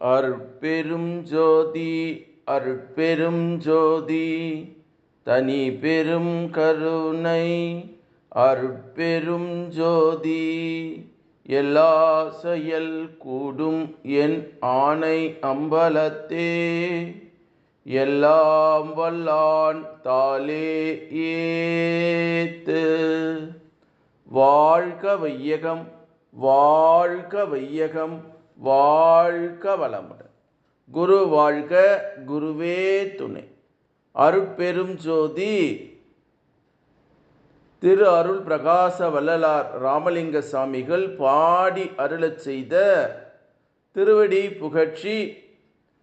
அருட்பெரும் ஜோதி அருட்பெரும் ஜோதி தனி பெரும் கருணை அருட்பெரும் ஜோதி. எல்லா செயல் கூடும் என் ஆணை அம்பலத்தே எல்லாம் வல்லான் தாலே ஏத்து. வாழ்க வையகம் வாழ்க வையகம் வாழ்க வளமுடன். குரு வாழ்க குருவே துணை. அருட்பெரும் ஜோதி திரு அருள் பிரகாச வள்ளலார் ராமலிங்க சாமிகள் பாடி அருளச் செய்த திருவடி புகழ்ச்சி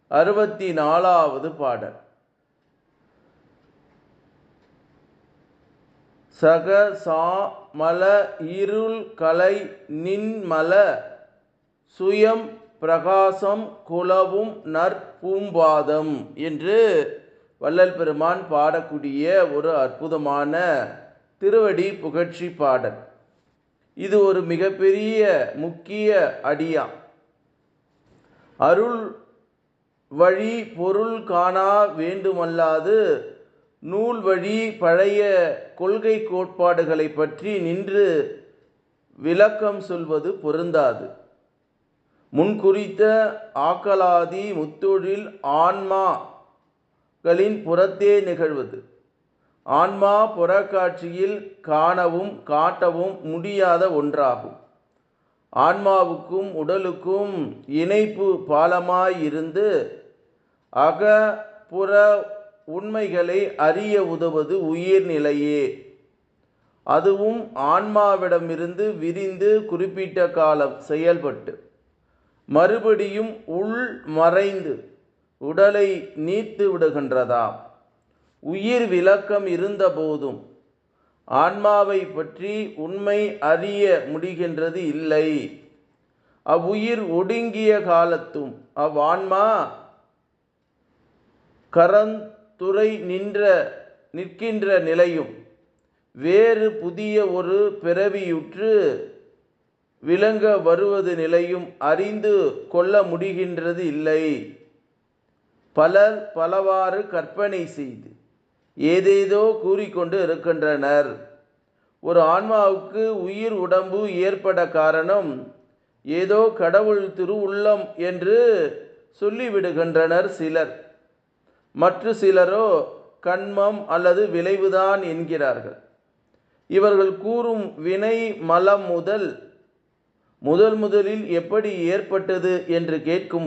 அறுபத்தி நாலாவது பாடல். சக சா மல இருள் கலை நின்மல சுயம் பிரகாசம் குலவும் நற்பூம்பாதம் என்று வள்ளல் பெருமான் பாடக்கூடிய ஒரு அற்புதமான திருவடி புகழ்ச்சி பாடல். இது ஒரு மிகப்பெரிய முக்கிய அடியா. அருள் வழி பொருள் காணா வேண்டுமல்லாது நூல் வழி பழைய கொள்கை கோட்பாடுகளை பற்றி நின்று விளக்கம் சொல்வது பொருந்தாது. முன்குறித்த ஆக்கலாதி முத்தொழில் ஆன்மாக்களின் புறத்தே நிகழ்வது. ஆன்மா புறக்காட்சியில் காணவும் காட்டவும் முடியாத ஒன்றாகும். ஆன்மாவுக்கும் உடலுக்கும் இணைப்பு பாலமாயிருந்து அக புற உண்மைகளை அறிய உதவது உயிர்நிலையே அதுவும் ஆன்மாவிடமிருந்து விரிந்து குறிப்பிட்ட காலம் செயல்பட்டு மறுபடியும் உள் மறைந்து உடலை நீத்து விடுகின்றதாம். உயிர் விளக்கம் இருந்த போதும் ஆன்மாவை பற்றி உண்மை அறிய முடிகின்றது இல்லை. அவ்வுயிர் ஒடுங்கிய காலத்தும் அவ்வான்மா கரந்துரை நின்ற நிற்கின்ற நிலையும் வேறு புதிய ஒரு பிறவியுற்று விளங்க வருவது நிலையும் அறிந்து கொள்ள முடிகின்றது இல்லை. பலர் பலவாறு கற்பனை செய்து ஏதேதோ கூறிக்கொண்டு இருக்கின்றனர். ஒரு ஆன்மாவுக்கு உயிர் உடம்பு ஏற்பட காரணம் ஏதோ கடவுள் திரு உள்ளம் என்று சொல்லிவிடுகின்றனர் சிலர். மற்ற சிலரோ கண்மம் அல்லது விளைவுதான் என்கிறார்கள். இவர்கள் கூறும் வினை மலம் முதல் முதல் முதலில் எப்படி ஏற்பட்டது என்று கேட்கும்